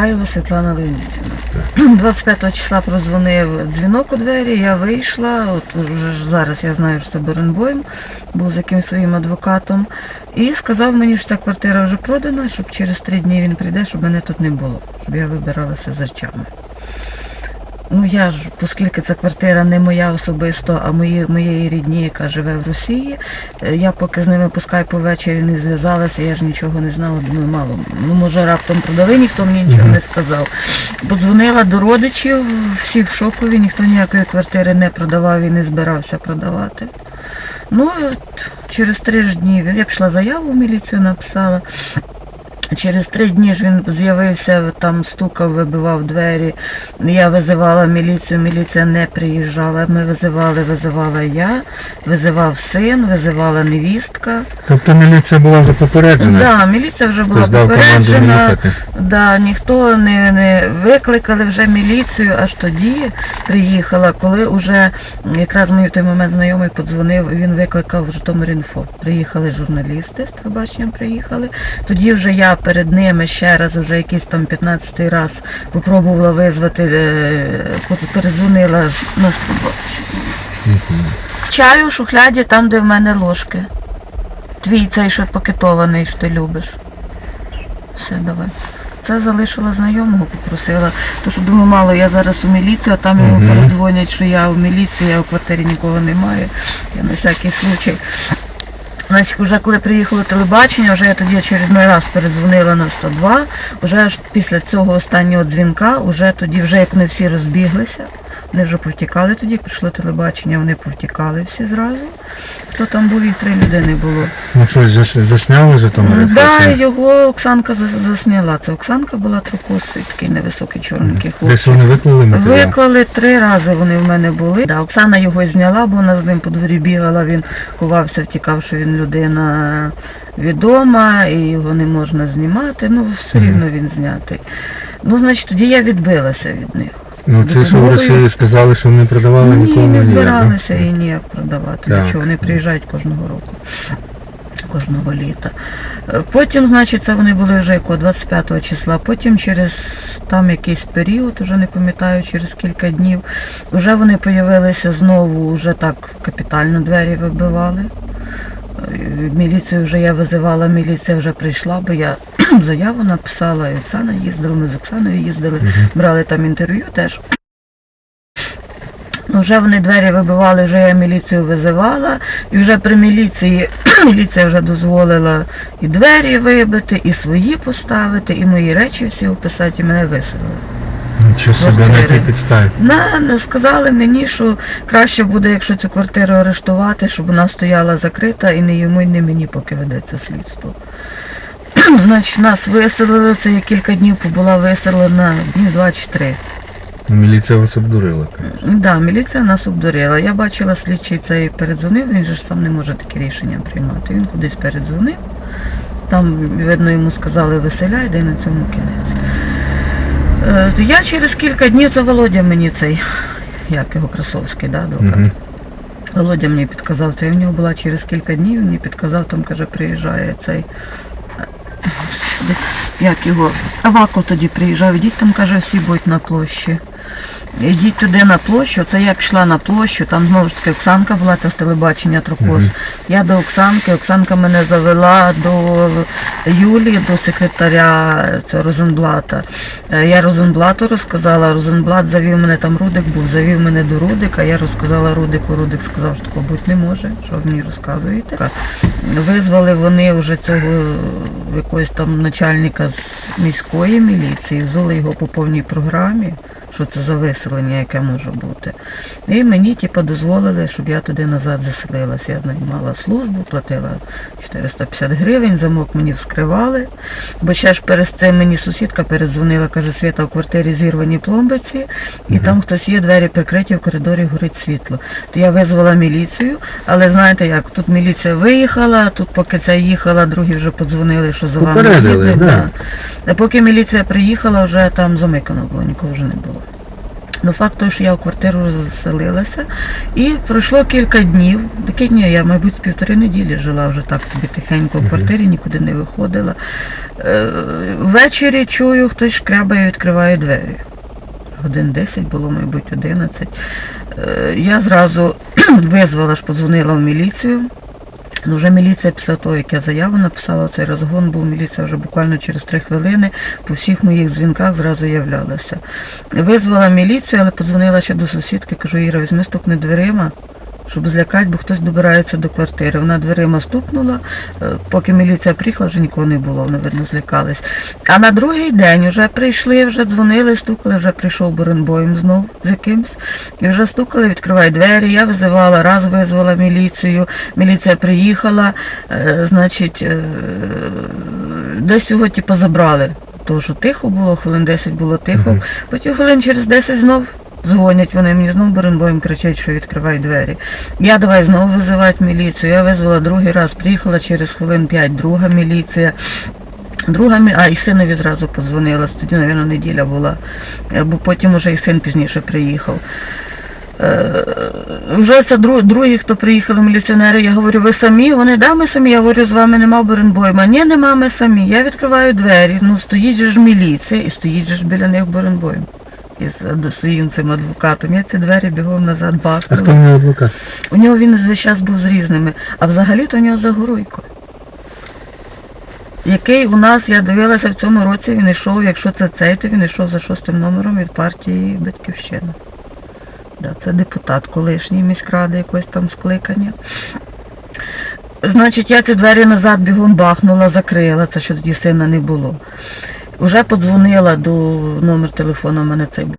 Краєва Світлана Леонідівна. 25 числа прозвонив дзвінок у двері, я вийшла, от вже зараз я знаю, що це Беренбойм, був з якимось своїм адвокатом, і сказав мені, що ця квартира вже продана, щоб через три дні він прийде, щоб мене тут не було, щоб я вибиралася з речами. Ну я ж, оскільки ця квартира не моя особисто, а мої, моєї рідні, яка живе в Росії, е, я поки з ними по скайпу ввечері не зв'язалася, я ж нічого не знала, думаю, мало. Ну може раптом продали, ніхто мені нічого не сказав. Подзвонила до родичів, всі в шокові, ніхто ніякої квартири не продавав і не збирався продавати. Ну, от через три ж дні я пішла заяву в міліцію, написала. Через три дні ж він з'явився, там стукав, вибивав двері. Я визивала міліцію, міліція не приїжджала. Ми визивали, визивала я, визивав син, визивала невістка. Тобто міліція була вже попереджена? Да, міліція вже була Хтось дав команду попереджена. їхати? Да, ніхто не, не викликали вже міліцію, аж тоді приїхала, коли вже якраз мені в той момент знайомий подзвонив, він викликав в Житомир.Інфо. Приїхали журналісти з телебаченням приїхали. Тоді вже я перед ними ще раз, вже якийсь там 15-й раз попробувала визвати, е, перезвонила на 102. Чаю в шухляді там, де в мене ложки. Твій цей що пакетований, що ти любиш. Все, давай. Це залишила знайомого, попросила. То що думаю, мало я зараз у міліцію, а там йому передзвонять, що я в міліції, а в квартирі нікого немає. Я на всякий случай. Значить, вже коли приїхало телебачення, вже я тоді очередний раз передзвонила на 102, вже аж після цього останнього дзвінка, вже тоді, вже як не всі розбіглися, вони вже повтікали тоді, прийшло телебачення, вони повтікали всі зразу. Хто там був, і три людини було. Ну щось заш- засняли Житомир? Да, його Оксанка за- засняла. Це Оксанка була трокосий, такий невисокий чорненький хлопець. Десь вони виклали матеріал? Виклали три рази вони в мене були. Да, Оксана його зняла, бо вона з ним по дворі бігала, він ховався, втікав, що він людина відома і його не можна знімати. Ну, все Мгм. рівно він знятий. Ну, значить, тоді я відбилася від них. Ну це що в Росії сказали, що не продавали Ні, нікому не ніяк, да? збиралися і ніяк продавати. Так. Нічого, вони приїжджають кожного року. Кожного літа. Е, Потім, значить, це вони були вже якого 25 числа. Потім через там якийсь період, вже не пам'ятаю, через кілька днів, вже вони появилися знову, вже так капітально двері вибивали. Е, Міліцію вже я визивала, міліція вже прийшла, бо я заяву написала, і Оксана їздила, ми з Оксаною їздили, Мгм. брали там інтерв'ю теж. Ну, вже вони двері вибивали, вже я міліцію визивала, і вже при міліції міліція вже дозволила і двері вибити, і свої поставити, і мої речі всі описати, і мене виселили. Нічого собі, на якій підставі? На, на- сказали мені, що краще буде, якщо цю квартиру арештувати, щоб вона стояла закрита і не йому, і не мені, поки ведеться слідство. Значить, нас виселили, це я кілька днів побула виселена, днів два чи три. Міліція вас обдурила. Так, Да, міліція нас обдурила. Я бачила слідчий цей передзвонив, він же ж сам не може таке рішення приймати. Він кудись передзвонив. Там, видно, йому сказали виселяй, де на цьому кінець. Е, я через кілька днів, це Володя мені цей, як його Красовський, да, добре. Угу. Володя мені підказав, це в нього була через кілька днів, він мені підказав, там каже, приїжджає цей. е, Як його? Аваков тоді приїжджав, ідіть там, каже, всі будуть на площі. Йдіть туди на площу, це я пішла на площу, там знову ж таки Оксанка була, це з телебачення Трокос. Мгм. Я до Оксанки, Оксанка мене завела до Юлії, до секретаря цього Розенблата. Е, Я Розенблату розказала, Розенблат завів мене, там Рудик був, завів мене до Рудика, я розказала Рудику, Рудик сказав, що такого бути не може, що ви мені розказуєте. Визвали вони вже цього якогось там начальника з міської міліції, взяли його по повній програмі, що це за виселення, яке може бути. І мені типу, дозволили, щоб я туди назад заселилася. Я наймала службу, платила 450 гривень, замок мені вскривали. Бо ще ж перед цим мені сусідка передзвонила, каже, Свята, в квартирі зірвані пломбиці, і Мгм. там хтось є, двері прикриті, в коридорі горить світло. То я визвала міліцію, але знаєте як, тут міліція виїхала, тут поки ця їхала, другі вже подзвонили, що за вами да. да. А поки міліція приїхала, вже там замикано було, нікого вже не було. Ну факт той, що я в квартиру заселилася, і пройшло кілька днів. Такі дні я, мабуть, з півтори неділі жила вже так собі тихенько в квартирі, нікуди не виходила. Е, ввечері чую, хтось шкрябає, і відкриває двері. Годин 10 було, мабуть, 11. Е, я зразу визвала ж, подзвонила в міліцію. Ну, вже міліція після того, як я заяву написала, цей розгон був, міліція вже буквально через три хвилини по всіх моїх дзвінках зразу являлася. Визвала міліцію, але подзвонила ще до сусідки, кажу, Іра, візьми стукни дверима, щоб злякати, бо хтось добирається до квартири. Вона дверима стукнула, е, поки міліція приїхала, вже нікого не було, вони, видно, злякались. А на другий день вже прийшли, вже дзвонили, стукали, вже прийшов Боренбоєм знов з якимсь. І вже стукали, відкривай двері. Я визивала, раз визвала міліцію, міліція приїхала, е, значить, е, десь його типу забрали. Тому що тихо було, хвилин 10 було тихо. Потім хвилин через 10 знов дзвонять вони мені, знов Беренбоєм кричать, що відкривай двері. Я давай знову визивати міліцію. Я визвала другий раз, приїхала через хвилин 5 друга міліція. Друга мі... а і синові зразу подзвонила, тоді, мабуть, неділя була, Е, бо потім уже і син пізніше приїхав. Е, Вже це дру- другі, хто приїхали міліціонери, я говорю, ви самі? Вони, да, ми самі. Я говорю, з вами нема Боренбойма. Ні, нема, ми самі. Я відкриваю двері, ну стоїть же ж міліція і стоїть же ж біля них Боренбойм. Із своїм цим адвокатом. Я ці двері бігом назад А хто бахнула. в нього адвокат? У нього він весь час був з різними, а взагалі-то у нього Загоруйко. Який у нас, я дивилася в цьому році, він йшов, якщо це цей, то він йшов за шостим номером від партії Батьківщина. Да, це депутат колишній міськради якось там скликання. Значить, я ці двері назад бігом бахнула, закрила, це що тоді сина не було. Уже подзвонила до номер телефону, у мене цей був.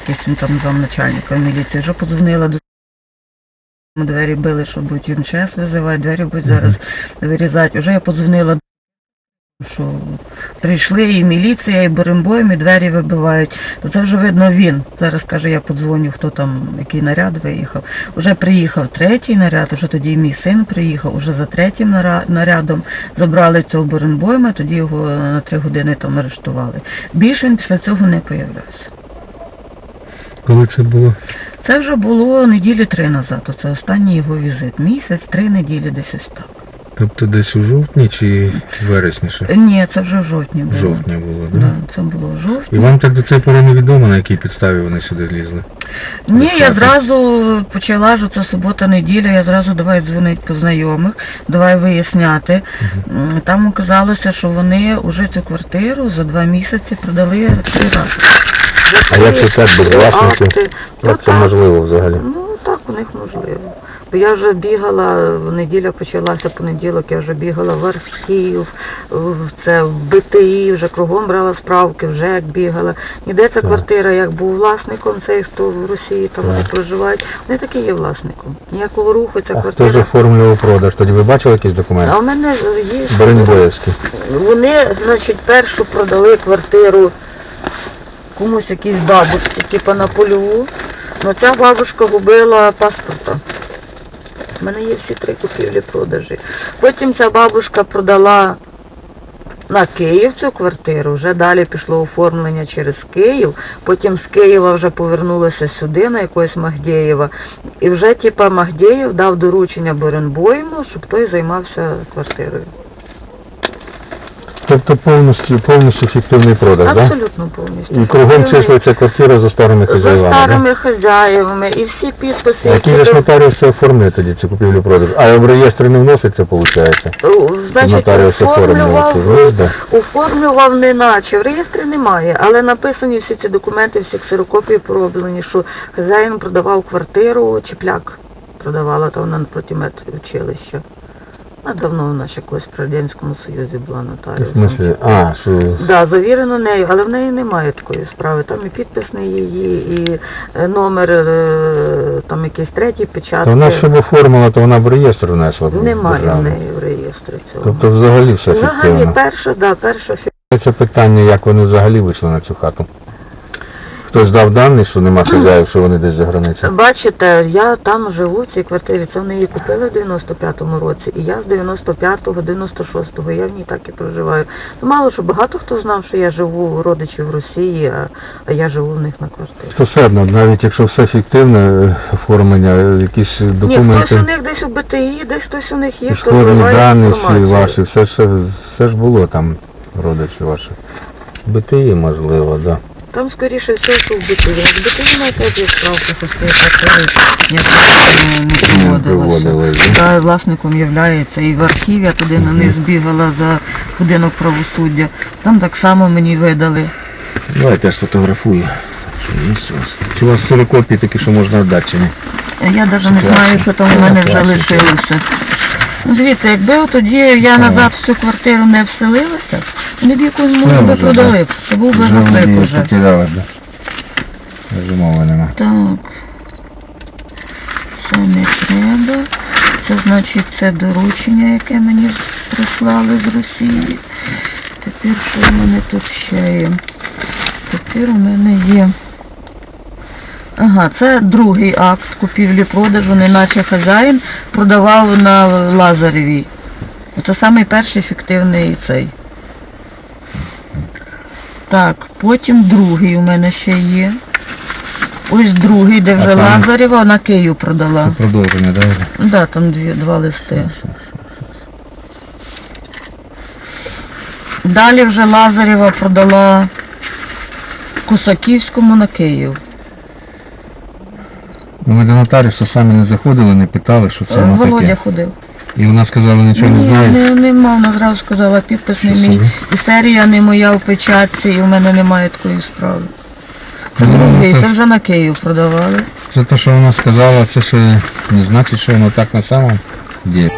Якийсь він там замначальника міліції. Вже подзвонила до двері били, що будуть МЧС визивати, двері будуть зараз вирізати. Уже я подзвонила, що прийшли і міліція, і Борембоєм, і двері вибивають. То це вже видно він. Зараз каже, я подзвоню, хто там, який наряд виїхав. Уже приїхав третій наряд, уже тоді мій син приїхав, уже за третім нарядом забрали цього Боренбойма, тоді його на три години там арештували. Більше він після цього не появлявся. Коли це було? Це вже було неділі три назад, оце останній його візит. Місяць, три неділі десь ось так. Тобто десь у жовтні чи в вересні ще? Ні, це вже в жовтні було. В жовтні було, так? Да, це було в жовтні. І вам так до цієї пори невідомо, на якій підставі вони сюди лізли? Ні, я зразу почала, що це субота-неділя, я зразу давай дзвонити по знайомих, давай виясняти. М, Там оказалося, що вони вже цю квартиру за два місяці продали три рази. А як це так, без власників? Як це Ну, можливо взагалі? Ну так у них можливо. Бо я вже бігала, неділя почалася понеділок, я вже бігала в архів, в це в БТІ, вже кругом брала справки, вже як бігала. Ніде ця квартира, як був власником цей, хто в Росії там вони Так. проживають, вони такі є власником. Ніякого руху ця А хто ж квартира. оформлював продаж? Тоді ви бачили якісь документи? А в мене є. Беренбоєвські. Вони, значить, першу продали квартиру комусь якійсь бабушці, типу на польову. Ну ця бабушка губила паспорта. У мене є всі три купівлі-продажі. Потім ця бабушка продала на Київ цю квартиру, вже далі пішло оформлення через Київ, потім з Києва вже повернулося сюди, на якогось Магдєєва, і вже типа Магдєєв дав доручення Боренбойму, щоб той займався квартирою. Тобто повністю, повністю фіктивний продаж, так? Абсолютно повністю. І кругом числиться квартира за старими За хазяївами, да? старими хазяївами і всі підписи, же ж нотаріус це оформлює тоді цю купівлю продаж? А в реєстр не вноситься, виходить? О, Значить, Нотаріус оформлював, ну, да. оформлював не наче, в реєстрі немає, але написані всі ці документи, всі ксерокопії пороблені, що хазяїн продавав квартиру, чіпляк продавала, то вона напроти медучилища. А давно вона ще колись при Радянському Союзі була В нотаріусом. смислі, а, що... Да, завірено нею, але в неї немає такої справи. Там і підпис не її, і е, номер, е, там якийсь третій печатки. То вона щоб оформила, то вона в реєстр внесла. б Немає в державний. неї в реєстрі цього. Тобто взагалі все Взагалі, фіктивно. перша, да, перша фі- Це питання, як вони взагалі вийшли на цю хату. Хтось дав дані, що нема хазяїв, що вони десь за границею? Бачите, я там живу в цій квартирі, це вони її купили в 95-му році, і я з 95-го, 96-го, я в ній так і проживаю. Ну, мало що багато хто знав, що я живу у родичів в Росії, а, а я живу в них на квартирі. То все одно, навіть якщо все фіктивне е, оформлення, е, якісь Ні, хтось у документи, них десь у БТІ, десь хтось у них є, хто збиває дані всі інформацію. ваші, все, все, все ж було там, родичі ваші. БТІ, можливо, да. Там скоріше все, що в БТІ. В БТІ на з тієї квартири ніяк не Не проводилася. Та власником являється і в архів я туди на них збігала за будинок правосуддя. Там так само мені видали. Давайте я сфотографую. Що у вас? Чи у вас ксерокопії такі, що можна віддати, чи ні? Я навіть не знаю, що там у мене вже лишилося. Ну, дивіться, якби тоді я назад в цю квартиру не вселилася, вони б якусь може би продали б. Це був би гаплик уже. Розумови нема. Так. Це не треба. Це значить це доручення, яке мені прислали з Росії. Тепер що в мене тут ще є? Тепер у мене є. Ага, це другий акт купівлі-продажу, неначе хазяїн продавав на Лазаревій. Це самий перший фіктивний цей. Так, потім другий у мене ще є. Ось другий, де вже А там? Лазарєва на Київ Це продала. продовження, да? Да, там дві, два листи. Далі вже Лазарєва продала Косаківському на Київ. Ну, Ми до нотаріуса самі не заходили, не питали, що це Е, воно Володя таке. ходив. І вона сказала, нічого не Ні, знає. не, нема, вона зразу сказала, підпис не Що мій. собі? І серія не моя в печатці, і в мене немає такої справи. Це Ну, другий, це- вже на Київ продавали. Це те, що вона сказала, це ще не значить, що воно так на самом деле.